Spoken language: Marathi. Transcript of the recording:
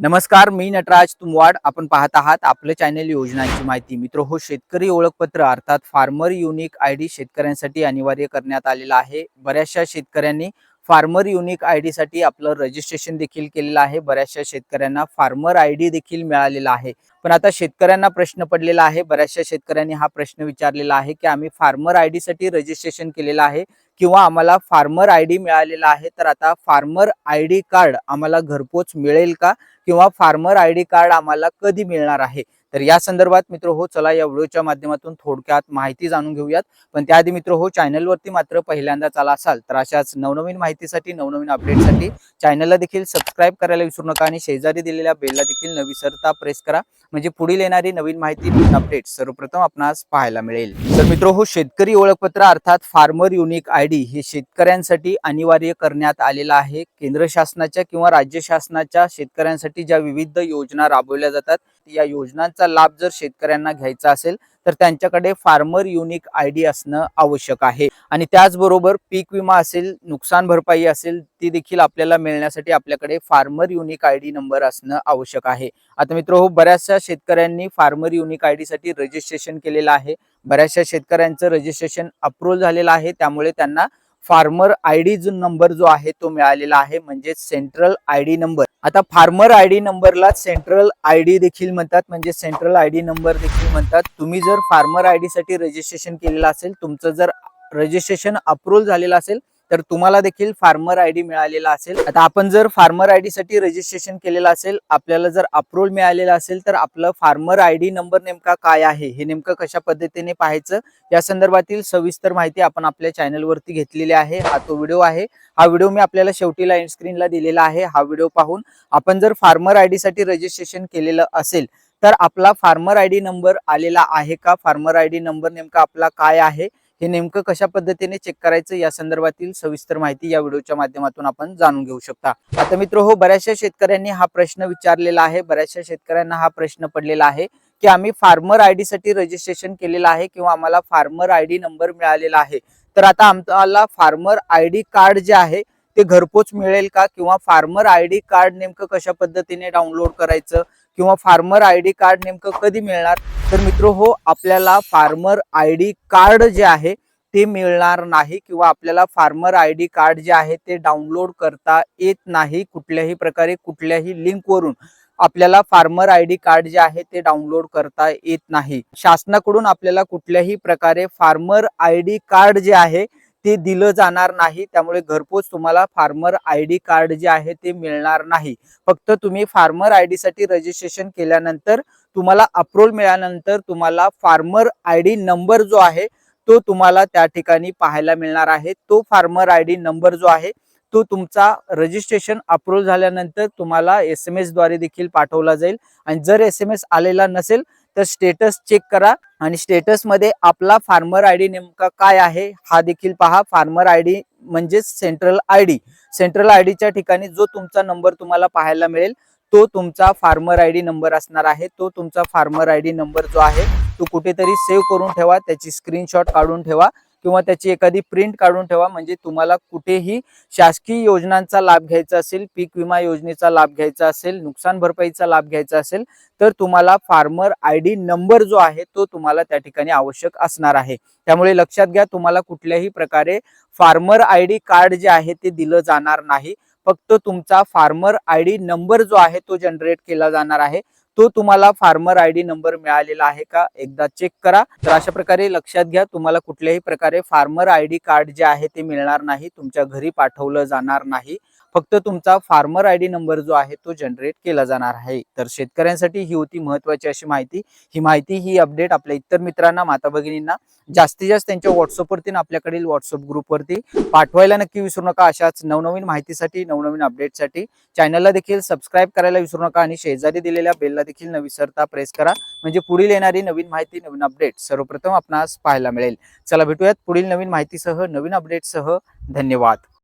नमस्कार मी नटराज तुमवाड. आपण पाहत आहात आपलं चॅनल योजनांची माहिती. मित्र हो शेतकरी ओळखपत्र अर्थात फार्मर युनिक आय डी शेतकऱ्यांसाठी अनिवार्य करण्यात आलेलं आहे. बऱ्याचशा शेतकऱ्यांनी फार्मर युनिक आय डी साठी आपलं रजिस्ट्रेशन देखील केलेलं आहे. बऱ्याचशा शेतकऱ्यांना फार्मर आय डी देखील मिळालेला आहे. पण आता शेतकऱ्यांना प्रश्न पडलेला आहे. बऱ्याचशा शेतकऱ्यांनी हा प्रश्न विचारलेला आहे की आम्ही फार्मर आय डी साठी रजिस्ट्रेशन केलेलं आहे. किंवा आम्हाला फार्मर आय डी मिळालेला आहे तर आता फार्मर आय डी कार्ड आम्हाला घरपोच मिळेल का? किंवा फार्मर आय डी कार्ड आम्हाला कधी मिळणार आहे? तर या संदर्भात मित्र हो चला या व्हिडिओच्या माध्यमातून थोडक्यात माहिती जाणून घेऊयात. पण त्याआधी मित्र हो चॅनलवरती मात्र पहिल्यांदा आला असाल तर अशाच नवनवीन माहितीसाठी नवनवीन अपडेटसाठी चॅनलला देखील सबस्क्राईब करायला विसरू नका आणि शेजारी दिलेल्या बेलला देखील न विसरता प्रेस करा. म्हणजे पुढील येणारी नवीन माहिती नवीन अपडेट सर्वप्रथम आपणास पाहायला मिळेल. तर मित्र हो शेतकरी ओळखपत्र अर्थात फार्मर युनिक आय डी हे शेतकऱ्यांसाठी अनिवार्य करण्यात आलेलं आहे. केंद्र शासनाच्या किंवा राज्य शासनाच्या शेतकऱ्यांसाठी ज्या विविध योजना राबवल्या जातात या योजनांचा लाभ जर शेतकऱ्यांना घ्यायचा असेल तर त्यांच्याकडे फार्मर युनिक आय डी असणं आवश्यक आहे. आणि त्याचबरोबर पीक विमा असेल नुकसान भरपाई असेल ती देखील आपल्याला मिळण्यासाठी आपल्याकडे farmer unique I D number असणं आवश्यक आहे. आता मित्र हो बऱ्याचशा शेतकऱ्यांनी फार्मर युनिक आय डी साठी रजिस्ट्रेशन केलेलं आहे. बऱ्याचशा शेतकऱ्यांचं रजिस्ट्रेशन अप्रूव्ह झालेलं आहे. त्यामुळे त्यांना फार्मर आय डी जो नंबर जो आहे तो मिळालेला आहे म्हणजे सेंट्रल आय डी नंबर. आता फार्मर आय डी नंबरला सेंट्रल आय डी देखील म्हणतात म्हणजे सेंट्रल आय डी नंबर देखील म्हणतात. तुम्ही जर फार्मर आय डी साठी रजिस्ट्रेशन केलेलं असेल तुमचं जर रजिस्ट्रेशन अप्रूव्ह झालेलं असेल तर तुम्हाला देखील फार्मर आय डी मिळालेला असेल. आता आपण जर फार्मर आय डी साठी रजिस्ट्रेशन केलेलं असेल आपल्याला जर अप्रूव्ह मिळालेलं असेल तर आपलं फार्मर आय डी नंबर नेमका काय आहे? हे नेमकं कशा पद्धतीने पाहायचं? या संदर्भातील सविस्तर माहिती आपण आपल्या चॅनलवरती घेतलेली आहे. हा तो व्हिडिओ आहे. हा व्हिडिओ मी आपल्याला शेवटीला एंड स्क्रीनला दिलेला आहे. हा व्हिडिओ पाहून आपण जर फार्मर आय डी साठी रजिस्ट्रेशन केलेलं असेल तर आपला फार्मर आय डी नंबर आलेला आहे का? फार्मर आय डी नंबर नेमका आपला काय आहे? हे नेमकं कशा पद्धतीने चेक करायचं या संदर्भातील सविस्तर माहिती या व्हिडिओच्या माध्यमातून आपण जाणून घेऊ शकता. आता मित्र हो बऱ्याचशा शेतकऱ्यांनी हा प्रश्न विचारलेला आहे. बऱ्याचशा शेतकऱ्यांना हा प्रश्न पडलेला आहे की आम्ही फार्मर आयसाठी रजिस्ट्रेशन केलेलं आहे किंवा आम्हाला फार्मर आय डी नंबर मिळालेला आहे. तर आता आम्हाला फार्मर आय डी कार्ड जे आहे ते घरपोच मिळेल का? किंवा फार्मर आय डी कार्ड नेमकं कशा पद्धतीने डाउनलोड करायचं? किंवा फार्मर आय डी कार्ड नेमकं कधी मिळणार? तर मित्र हो आपल्याला फार्मर आय डी कार्ड जे आहे ते मिळणार नाही किंवा आपल्याला फार्मर आय डी कार्ड जे आहे ते डाउनलोड करता येत नाही कुठल्याही प्रकारे कुठल्याही लिंकवरून. आपल्याला फार्मर आय डी कार्ड जे आहे ते डाउनलोड करता येत नाही. शासनाकडून आपल्याला कुठल्याही प्रकारे फार्मर आय डी कार्ड जे आहे ते दिलं जाणार नाही त्यामुळे घरपोच तुम्हाला फार्मर आय डी कार्ड जे आहे ते मिळणार नाही. फक्त तुम्ही फार्मर आय डी साठी रजिस्ट्रेशन केल्यानंतर तुम्हाला अप्रूव्हल मिळाल्यानंतर तुम्हाला फार्मर आय डी नंबर जो आहे तो तुम्हाला त्या ठिकाणी पाहायला मिळणार आहे. तो फार्मर आय डी नंबर जो आहे तो तुमचा रजिस्ट्रेशन अप्रूव्ह झाल्यानंतर तुम्हाला एस एम एसद्वारे देखील पाठवला जाईल. आणि जर एस एम एस आलेला नसेल तर स्टेटस चेक करा आणि स्टेटसमध्ये आपला फार्मर आय डी नेमका काय आहे हा देखील पहा. फार्मर आय डी म्हणजेच central I D central I डीच्या ठिकाणी जो तुमचा नंबर तुम्हाला पाहायला मिळेल तो तुमचा फार्मर आय डी नंबर असणार आहे. तो तुमचा फार्मर आय डी नंबर जो आहे तो कुठेतरी सेव्ह करून ठेवा. त्याची स्क्रीनशॉट काढून ठेवा. किंवा त्याची एखादी प्रिंट काढून ठेवा. म्हणजे तुम्हाला कुठेही शासकीय योजनांचा लाभ घ्यायचा असेल पीक विमा योजनेचा लाभ घ्यायचा असेल नुकसान भरपाईचा लाभ घ्यायचा असेल तर तुम्हाला फार्मर आय डी नंबर जो आहे तो तुम्हाला त्या ठिकाणी आवश्यक असणार आहे. त्यामुळे लक्षात घ्या तुम्हाला कुठल्याही प्रकारे फार्मर आय डी कार्ड जे आहे ते दिलं जाणार नाही. फक्त तुमचा फार्मर आय डी नंबर जो आहे तो जनरेट केला जाणार आहे. तो तुम्हाला फार्मर आय डी नंबर मिळालेला आहे का एकदा चेक करा. तर अशा प्रकारे लक्षात घ्या तुम्हाला कुठल्याही प्रकारे फार्मर आय डी कार्ड जे आहे ते मिळणार नाही तुमच्या घरी पाठवलं जाणार नाही. फक्त तुमचा फार्मर आय डी नंबर जो आहे तो जनरेट केला जाणार आहे. तर शेतकऱ्यांसाठी ही होती महत्वाची अशी माहिती. ही माहिती ही अपडेट आपल्या इतर मित्रांना माता भगिनींना जास्तीत जास्त त्यांच्या व्हॉट्सअपवरती आपल्याकडील व्हॉट्सअप ग्रुपवरती पाठवायला नक्की विसरू नका. अशाच नवनवीन माहितीसाठी नवनवीन अपडेटसाठी चॅनलला देखील सबस्क्राईब करायला विसरू नका आणि शेजारी दिलेल्या बेलला देखील न विसरता प्रेस करा. म्हणजे पुढील येणारी नवीन माहिती नवीन अपडेट सर्वप्रथम आपणास पाहायला मिळेल. चला भेटूयात पुढील नवीन माहितीसह नवीन अपडेटसह धन्यवाद.